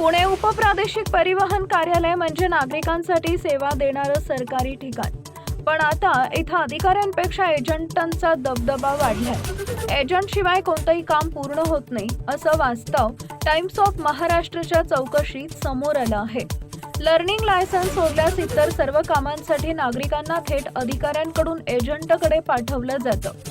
पुणे उपप्रादेशिक परिवहन कार्यालय म्हणजे नागरिकांसाठी सेवा देणारं सरकारी ठिकाण. पण आता इथं अधिकाऱ्यांपेक्षा एजंटांचा दबदबा वाढलाय. एजंटशिवाय कोणतंही काम पूर्ण होत नाही असं वास्तव टाइम्स ऑफ महाराष्ट्रच्या चौकशीत समोर आलं आहे. लर्निंग लायसन्स सोडल्यास इतर सर्व कामांसाठी नागरिकांना थेट अधिकाऱ्यांकडून एजंटकडे पाठवलं जातं.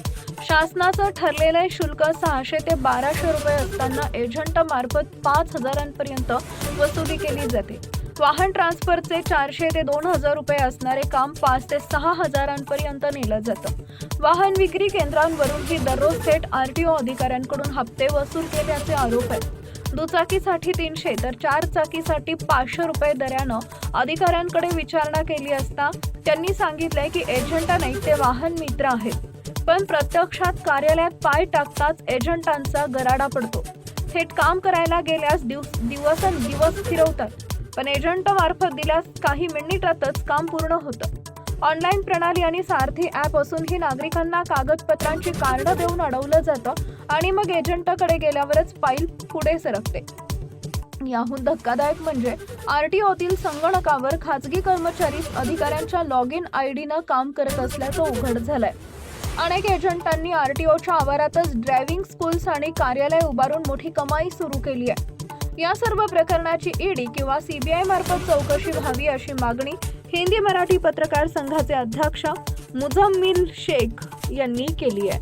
शासनाचं ठरलेलं शुल्क सहाशे ते बाराशे रुपये असताना एजंटामार्फत पाच हजारांपर्यंत वसुली केली जाते. वाहन ट्रान्सफरचे चारशे ते दोन हजार रुपये असणारे काम पाच ते सहा हजारांपर्यंत नेलं जातं. वाहन विक्री केंद्रांवरून ही दररोज थेट आर टी ओ अधिकाऱ्यांकडून हप्ते वसूल केल्याचे आरोप आहेत. दुचाकीसाठी तीनशे तर चार चाकीसाठी पाचशे रुपये दरानं अधिकाऱ्यांकडे विचारणा केली असता त्यांनी सांगितलंय की एजंट नाही ते वाहन मित्र आहेत. पण प्रत्यक्षात कार्यालयात पाय टाकताच एजंटांचा गराडा पडतो. थेट काम करायला गेल्यास दिवस दिवस फिरवतात. पण एजंट मार्फत दिल्यास काही मिनिटातच काम पूर्ण होतं. ऑनलाईन प्रणाली आणि सारथी ॲप असूनही नागरिकांना कागदपत्रांची कार्ड देऊन अडवलं जातं आणि मग एजंटाकडे गेल्यावरच फाईल पुढे सरकते. याहून धक्कादायक म्हणजे आरटीओतील संगणकावर खाजगी कर्मचारी अधिकाऱ्यांच्या लॉग इन आय डीनं काम करत असल्याचं उघड झालंय. अनेक एजंटांनी आरटीओच्या आवारातच ड्रायव्हिंग स्कूल्स आणि कार्यालय उभारून मोठी कमाई सुरू केली आहे. या सर्व प्रकरणाची ईडी किंवा सीबीआय मार्फत चौकशी व्हावी अशी मागणी हिंदी मराठी पत्रकार संघाचे अध्यक्ष मुझम्मिल शेख यांनी केली आहे.